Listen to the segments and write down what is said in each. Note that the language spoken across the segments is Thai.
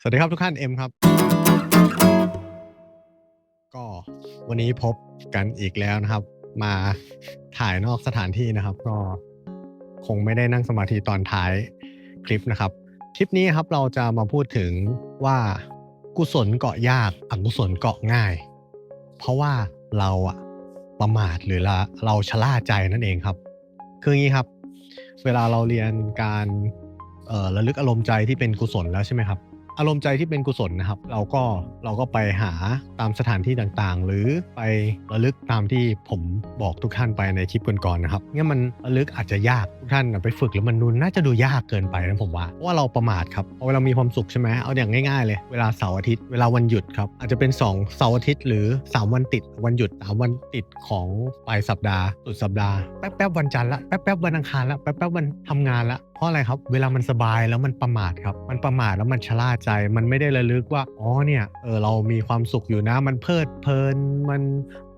สวัสดีครับทุกท่านเอ็มครับ ก็วันนี้พบกันอีกแล้วนะครับ มาถ่ายนอกสถานที่นะครับ ก็คงไม่ได้นั่งสมาธิตอนท้ายคลิปนะครับ คลิปนี้ครับเราจะมาพูดถึงว่ากุศลเกาะยากอกุศลเกาะง่าย เพราะว่าเราอะประมาทหรือเราชะล่าใจนั่นเองครับ คืออย่างนี้ครับ เวลาเราเรียนการระลึกอารมณ์ใจที่เป็นกุศลแล้วใช่ไหมครับ อารมณ์ใจที่เป็นกุศลนะครับ เราก็เราก็ไปหาตามสถานที่ต่างๆ หรือไประลึกตามที่ผมบอกทุกท่านไปในคลิปก่อนๆนะครับเนี่ยมันระลึกอาจจะยากทุกท่านไปฝึกแล้วมันนุนน่าจะดูยากเกินไปนะผมว่าเพราะว่าเราประมาทครับพอเวลามีความสุขใช่ไหมเอาอย่างง่ายๆ เลยเวลาเสาร์อาทิตย์เวลาวันหยุดครับอาจจะเป็น 2 เสาร์อาทิตย์หรือ 3 วันติดวันหยุด3วันติดของปลายสัปดาห์สุดสัปดาห์แป๊บๆวันจันทร์ละแป๊บๆวันอังคารละแป๊บๆวันทำงานละ เพราะอะไรครับ เวลามันสบายแล้วมันประมาทครับ มันประมาทแล้วมันชะล่าใจ มันไม่ได้ระลึกว่า อ๋อเนี่ย เออเรามีความสุขอยู่นะ มันเพลิดเพลิน มัน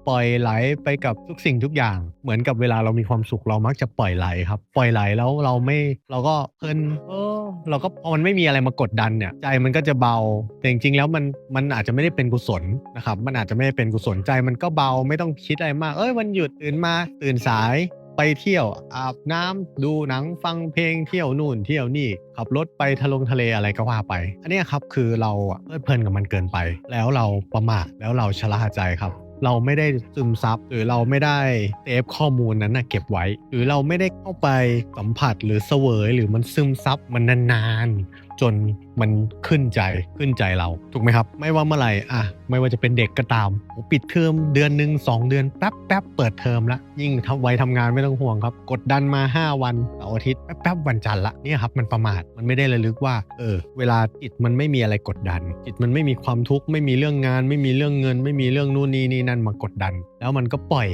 ปล่อยไหลไปกับทุกสิ่งทุกอย่าง เหมือนกับเวลาเรามีความสุขเรามักจะปล่อยไหลครับ ปล่อยไหลแล้วเราไม่เราก็เพลินเออเราก็พอมันไม่มีอะไรมากดดันเนี่ยใจมันก็จะเบา แต่จริงๆแล้วมันมันอาจจะไม่ได้เป็นกุศลนะครับ มันอาจจะไม่ได้เป็นกุศลใจมันก็เบาไม่ต้องคิดอะไรมาก เอ้ยวันหยุดตื่นมาตื่นสาย ไปเที่ยวอาบน้ำดูหนังฟังเพลงเที่ยวนู่นเที่ยวนี่ขับรถไปทะลงทะเลอะไรก็ว่าไป อันนี้ครับคือเราเพลิดเพลินกับมันเกินไป แล้วเราประมาทแล้วเราชะล่าใจครับเราไม่ได้ซึมซับหรือเราไม่ได้เซฟข้อมูลนั้นนะเก็บไว้ หรือเราไม่ได้เข้าไปสัมผัสหรือเสวยหรือมันซึมซับมันนานๆ จนมันขึ้นใจขึ้นใจเราถูกไหมครับ ไม่ว่าเมื่อไหร่อะไม่ว่าจะเป็นเด็กก็ตามปิดเทอมเดือนหนึ่งสองเดือนแป๊บแป๊บเปิดเทอมละยิ่งทำไว้ทำงานไม่ต้องห่วงครับ กดดันมา 5 วันเสาร์อาทิตย์แป๊บแป๊บวันจันทร์ละเนี่ยครับมันประมาทมันไม่ได้ระลึกว่าเออเวลาจิตมันไม่มีอะไรกดดัน จิตมันไม่มีความทุกข์ไม่มีเรื่องงาน ไม่มีเรื่องเงิน ไม่มีเรื่องนู่นนี่นี่นั่นมากดดัน แล้วมันก็ปล่อย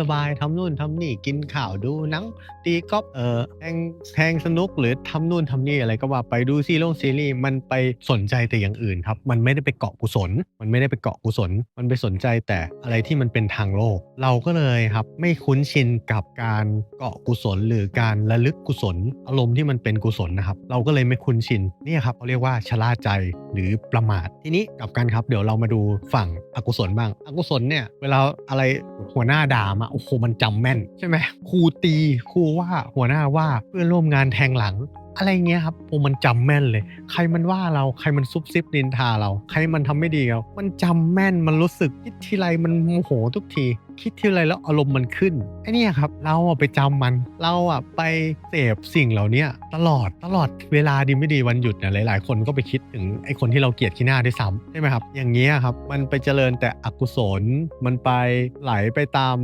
สบายๆทำนู่นทำนี่กินข่าวดูหนังตีกอล์ฟเออแทงแทงสนุกหรือทำนู่นทำนี่อะไรก็ว่าไปดูซีรีส์ซีรีส์มันไปสนใจแต่อย่างอื่นครับ มันไม่ได้ไปเกาะกุศล มันไม่ได้ไปเกาะกุศล มันไปสนใจแต่อะไรที่มันเป็นทางโลก เราก็เลยครับ ไม่คุ้นชินกับการเกาะกุศล หรือการระลึกกุศล อารมณ์ที่มันเป็นกุศลนะครับ เราก็เลยไม่คุ้นชินนี่ครับเขาเรียกว่าชะล่าใจหรือประมาททีนี้กลับกันครับ เดี๋ยวเรามาดูฝั่งอกุศลบ้าง อกุศลเนี่ยเวลาอะไรหัวหน้าด่ามาโอ้โหมันจำแม่นใช่ไหมครูตีครูว่าหัวหน้าว่าเพื่อนร่วมงานแทงหลัง อะไรเงี้ยครับโอ้มันจำแม่นเลย ใครมันว่าเราใครมันซุบซิบนินทาเรา ใครมันทำไม่ดีเรามันจำแม่นมันรู้สึกคิดทีไรมันโมโหทุกที คิดทีไรแล้วอารมณ์มันขึ้นไอ้นี่ครับเราอะไปจำมัน เราอะไปเสพสิ่งเหล่านี้ตลอดตลอดเวลาดีไม่ดีวันหยุดเนี่ยหลาย ๆ คนก็ไปคิดถึงไอ้คนที่เราเกลียดขี้หน้าด้วยซ้ำใช่ไหมครับ อย่างเงี้ยครับมันไปเจริญแต่อกุศลมันไปไหลไปตาม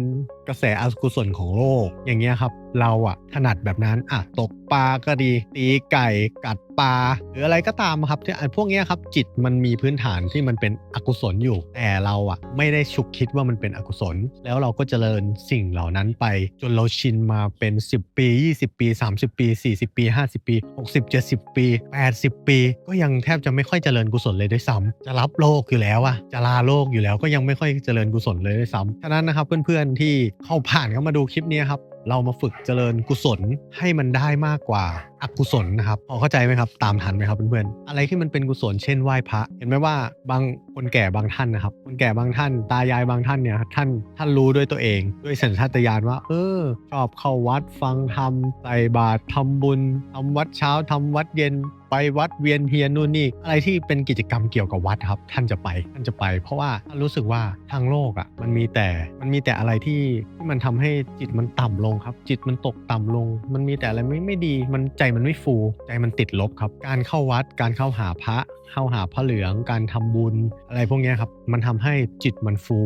กระแสอกุศลของโลก อย่างเงี้ยครับ เราอะถนัดแบบนั้นอะตกปลาก็ดี ตีไก่กัด ปลาหรืออะไรก็ตามครับที่พวกนี้ครับจิตมันมีพื้นฐานที่มันเป็นอกุศลอยู่ แต่เราอะไม่ได้ฉุกคิดว่ามันเป็นอกุศล แล้วเราก็เจริญสิ่งเหล่านั้นไป จนเราชินมาเป็น 10 ปี 20 ปี 30 ปี 40 ปี 50 ปี 60 70 ปี 80 ปี ก็ยังแทบจะไม่ค่อยเจริญกุศลเลยด้วยซ้ำจะรับโลกอยู่แล้วอะจะลาโลกอยู่แล้วก็ยังไม่ค่อยเจริญกุศลเลยด้วยซ้ำฉะนั้นนะครับเพื่อนๆที่เข้าผ่านเข้ามาดูคลิปนี้ครับเรามาฝึกเจริญกุศลให้มันได้มากกว่าอกุศลนะครับพอเข้าใจไหมครับ ตามทันไหมครับเพื่อนๆอะไรที่มันเป็นกุศลเช่นไหว้พระ เห็นไหมว่าบางคนแก่บางท่านนะครับ คนแก่บางท่าน ตายายบางท่านเนี่ยท่านท่านรู้ด้วยตัวเอง ด้วยสัญชาตญาณว่า เออ ชอบเข้าวัดฟังธรรมใส่บาตรทำบุญทำวัดเช้าทำวัดเย็นไปวัดเวียนเทียนนู่นนี่อะไรที่เป็นกิจกรรมเกี่ยวกับวัดครับ ท่านจะไปท่านจะไป เพราะว่าท่านรู้สึกว่าทางโลกอะมันมีแต่มันมีแต่อะไรที่ที่มันทำให้จิตมันต่ำลงครับ จิตมันตกต่ำลง มันมีแต่อะไรไม่ไม่ดีมันใจมันไม่ฟูใจมันติดลบครับ การเข้าวัดการเข้าหาพระเข้าหาพระเหลือง การทำบุญ อะไรพวกนี้ครับ มันทำให้จิตมันฟู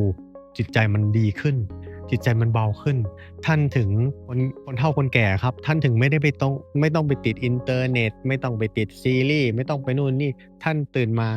จิตใจมันดีขึ้น จิตใจมันเบาขึ้น ท่านถึงคนคนเฒ่าคนแก่ครับ ท่านถึงไม่ได้ไปต้องไม่ต้องไปติดอินเทอร์เน็ต ไม่ต้องไปติดซีรีส์ไม่ต้องไปนู่นนี่ท่านตื่นมา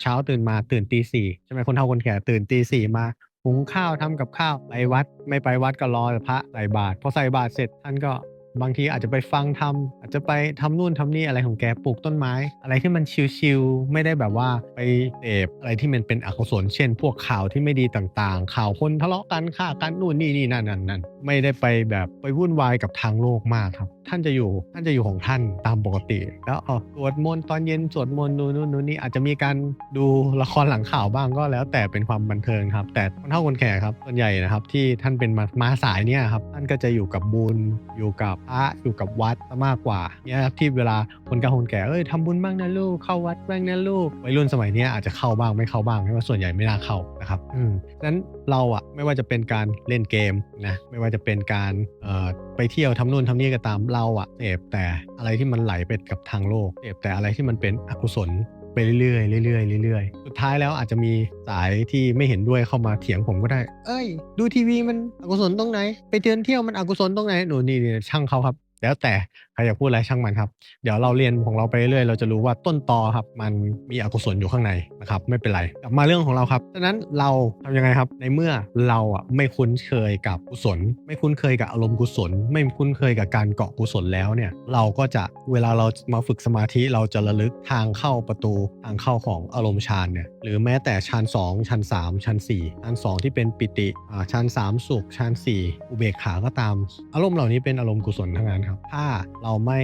เช้าตื่นมาตื่นตีสี่ใช่ไหมคนเฒ่าคนแก่ตื่นตีสี่มาหุงข้าวทำกับข้าวไปวัด ไม่ไปวัดก็รอพระใส่บาตรพอใส่บาตรเสร็จท่านก็ บางทีอาจจะไปฟังทำอาจจะไปทำนู่นทำนี่อะไรของแกปลูกต้นไม้ อะไรที่มันชิลๆไม่ได้แบบว่าไปเสพอะไรที่มันเป็นอกุศลเช่น พวกข่าวที่ไม่ดีต่างๆ ข่าวคนทะเลาะกันฆ่ากันนู่นนี่นี่นั่นนั่นนั่นไม่ได้ไปแบบไปวุ่นวายกับทางโลกมากครับ ท่านจะอยู่ท่านจะอยู่ของท่านตามปกติ แล้วเออสวดมนต์ตอนเย็นสวดมนต์นู่นนู่นนี่อาจจะมีการดูละครหลังข่าวบ้างก็แล้ว แต่เป็นความบันเทิงครับ แต่คนเฒ่าคนแก่ครับส่วนใหญ่นะครับที่ท่านเป็นมามาสายเนี่ยครับท่านก็จะอยู่กับบุญอยู่กับพระอยู่กับวัดมากกว่าเนี่ยที่เวลาคนเฒ่คนแก่เอ้ยทำบุญบ้างนะลูกเข้าวัดบ้างนะลูกวัยรุ่นสมัยนี้อาจจะเข้าบ้างไม่เข้าบ้างเพราะว่าส่วนใหญ่ไม่น่าเข้านะครับอืมฉะนั้นเราอะไม่ว่าจะเป็นการเล่นเกมนะไม่ว่าจะเป็นการเอ่อไปเที่ยวทำนู่นทำนี่ก็ตามเราอะเสพแต่อะไรที่มันไหลไปกับทางโลกเสพแต่อะไรที่มันเป็นอกุศล ไปเรื่อยๆเรื่อยๆเรื่อยๆ สุดท้ายแล้วอาจจะมีสายที่ไม่เห็นด้วยเข้ามาเถียงผมก็ได้ เอ้ย ดูทีวีมันอกุศลตรงไหน ไปเดินเที่ยวมันอกุศลตรงไหนหนูนี่นี่ช่างเขาครับ แล้วแต่ใครอยากพูดอะไรช่างมันครับ เดี๋ยวเราเรียนของเราไปเรื่อยเราจะรู้ว่าต้นตอครับ มันมีอกุศลอยู่ข้างในนะครับ ไม่เป็นไรกลับมาเรื่องของเราครับฉะนั้นเราทำยังไงครับ ในเมื่อเราอะไม่คุ้นเคยกับกุศล ไม่คุ้นเคยกับอารมณ์กุศล ไม่คุ้นเคยกับการเกาะกุศลแล้วเนี่ย เราก็จะเวลาเรามาฝึกสมาธิเราจะระลึกทางเข้าประตูทางเข้าของอารมณ์ฌานเนี่ยหรือแม้แต่ฌาน2ฌาน3ฌาน4ฌาน2 ที่เป็นปิติอ่าฌาน3สุขฌาน4อุเบกขาก็ตาม อารมณ์เหล่านี้เป็นอารมณ์กุศลทั้งนั้นครับ ถ้าเราเอาไม่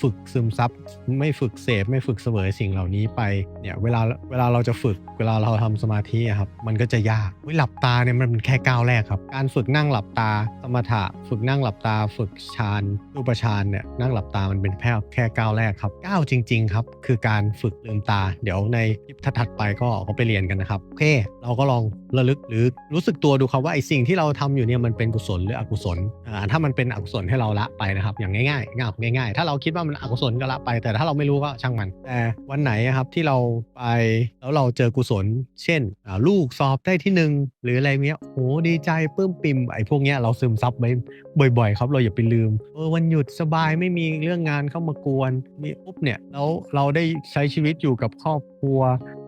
ฝึกซึมซับไม่ฝึกเสพไม่ฝึกเสวยสิ่งเหล่านี้ไปเนี่ยเวลาเวลาเราจะฝึกเวลาเราทำสมาธิครับมันก็จะยากเฮ้ยหลับตาเนี่ยมันเป็นแค่ก้าวแรกครับ การฝึกนั่งหลับตาสมถะฝึกนั่งหลับตา ฝึกฌานรูปฌานเนี่ยนั่งหลับตามันเป็นแค่แค่ก้าวแรกครับก้าวจริง ๆ ครับ คือการฝึกลืมตา เดี๋ยวในคลิปถัดไปก็ก็ไปเรียนกันนะครับโอเค เราก็ลองระลึกหรือรู้สึกตัวดูครับว่าไอ้สิ่งที่เราทำอยู่เนี่ยมันเป็นกุศลหรืออกุศลอ่าถ้ามันเป็นอกุศลให้เราละไปนะครับอย่างง่ายๆง่ายง่ายๆ ถ้าเราคิดว่ามันอกุศลก็ละไป แต่ถ้าเราไม่รู้ก็ช่างมัน แต่วันไหนครับที่เราไปแล้วเราเจอกุศล เช่นลูกสอบได้ที่หนึ่งหรืออะไรเงี้ยโอ้ดีใจปลื้มปิ่มไอ้พวกเนี้ยเราซึมซับไว้บ่อย ๆ ครับเราอย่าไปลืมเออวันหยุดสบายไม่มีเรื่องงานเข้ามากวนมีปุ๊บเนี่ยแล้วเราได้ใช้ชีวิตอยู่กับครอบครัว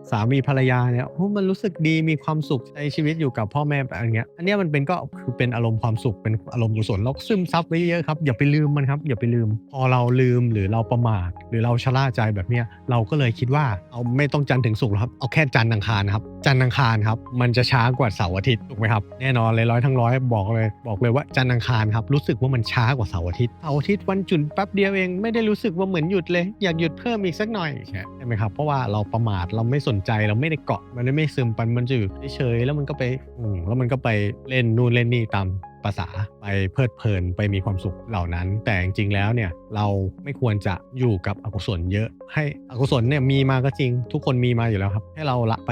สามีภรรยาเนี่ยมันรู้สึกดีมีความสุขใช้ชีวิตอยู่กับพ่อแม่แบบอย่างเงี้ยอันเนี้ยมันเป็นก็คือเป็นอารมณ์ความสุขเป็นอารมณ์กุศลเราซึมซับไว้เยอะครับอย่าไปลืมมันครับอย่าไปลืม พอเราลืมหรือเราประมาทหรือเราชะล่าใจแบบเนี้ยเราก็เลยคิดว่าเอาไม่ต้องจันทร์ถึงศุกร์ครับเอาแค่จันทร์อังคารครับจันทร์อังคารครับมันจะช้ากว่าเสาร์อาทิตย์ถูกไหมครับแน่นอนเลยร้อยทั้งร้อยบอกเลยบอกเลยว่าจันทร์อังคารครับรู้สึกว่ามันช้ากว่าเสาร์อาทิตย์เสาร์อาทิตย์วันจุดแป๊บเดียวเองไม่ได้รู้สึกว่าเหมือนหยุดเลยอยากหยุดเพิ่มอีกสักหน่อยใช่ไหมครับเพราะว่าเราประมาทเราไม่สนใจเราไม่ได้เกาะมันไม่ซึมปันมันจะอยู่เฉยๆแล้วมันก็ไปอืมแล้วมันก็ไปเล่นนู่นเล่นนี่ตามภาษาไปเพลิดเพลินไปมีความสุขเหล่านั้น แต่จริงๆแล้วเนี่ยเราไม่ควรจะอยู่กับอกุศลเยอะ ให้อกุศลเนี่ยมีมาก็จริง ทุกคนมีมาอยู่แล้วครับ ให้เราละไป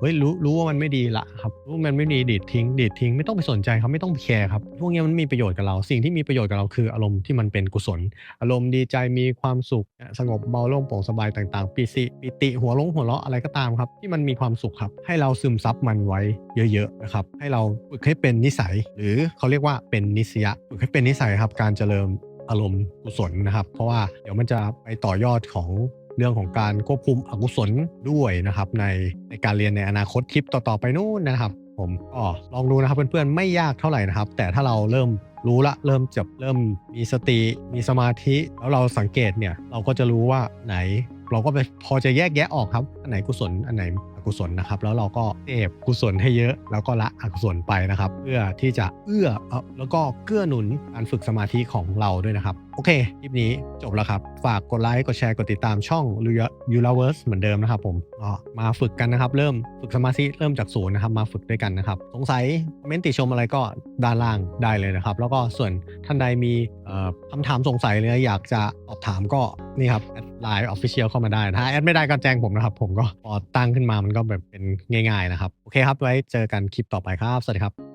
เฮ้ยรู้รู้ว่ามันไม่ดีละครับรู้ว่ามันไม่ดีดีดทิ้งดีดทิ้งไม่ต้องไปสนใจครับไม่ต้องไปแคร์ครับพวกนี้มันมีประโยชน์กับเรา สิ่งที่มีประโยชน์กับเราคืออารมณ์ที่มันเป็นกุศล อารมณ์ดีใจมีความสุขสงบเบาโล่งโปร่งสบายต่างๆปิสิปิติหัวลงหัวเราะอะไรก็ตามครับ ที่มันมีความสุขครับ ให้เราซึมซับมันไว้เยอะๆนะครับให้เราฝึกให้เป็นนิสัย หรือเขาเรียกว่าเป็นนิสยะฝึกให้เป็นนิสัยครับการเจริญอารมณ์กุศลนะครับ เพราะว่าเดี๋ยวมันจะไปต่อยอดของ เรื่องของการควบคุมอกุศลด้วยนะครับในในการเรียนในอนาคตคลิปต่อๆไปนู่นนะครับ ผมก็ลองดูนะครับเพื่อนๆไม่ยากเท่าไหร่นะครับ แต่ถ้าเราเริ่มรู้ละเริ่มจับเริ่มมีสติมีสมาธิแล้วเราสังเกตเนี่ยเราก็จะรู้ว่าไหน เราก็ไปพอจะแยกแยะออกครับ อันไหนกุศลอันไหนอกุศลนะครับ แล้วเราก็เสพกุศลให้เยอะ แล้วก็ละอกุศลไปนะครับ เพื่อที่จะเอื้อแล้วก็เกื้อหนุนการฝึกสมาธิของเราด้วยนะครับ โอเคคลิปนี้จบแล้วครับ ฝากกดไลค์กดแชร์กดติดตามช่อง u l a v e r s e เหมือนเดิมนะครับผมมาฝึกกันนะครับ เริ่มฝึกสมาธิเริ่มจากศูนย์นะครับมาฝึกด้วยกันนะครับ สงสัยคอมเมนต์ติชมอะไรก็ด้านล่างได้เลยนะครับ แล้วก็ส่วนท่านใดมีเอ่อคำถามสงสัยเลยอยากจะสอบถามก็นี่ครับไลน์ออฟฟิเชียลเข้ามาได้ถ้าแอดไม่ได้ก็แจ้งผมนะครับ ผมก็ตั้งขึ้นมามันก็แบบเป็นง่าย ๆนะครับ โอเคครับไว้เจอกันคลิปต่อไปครับ สวัสดีครับ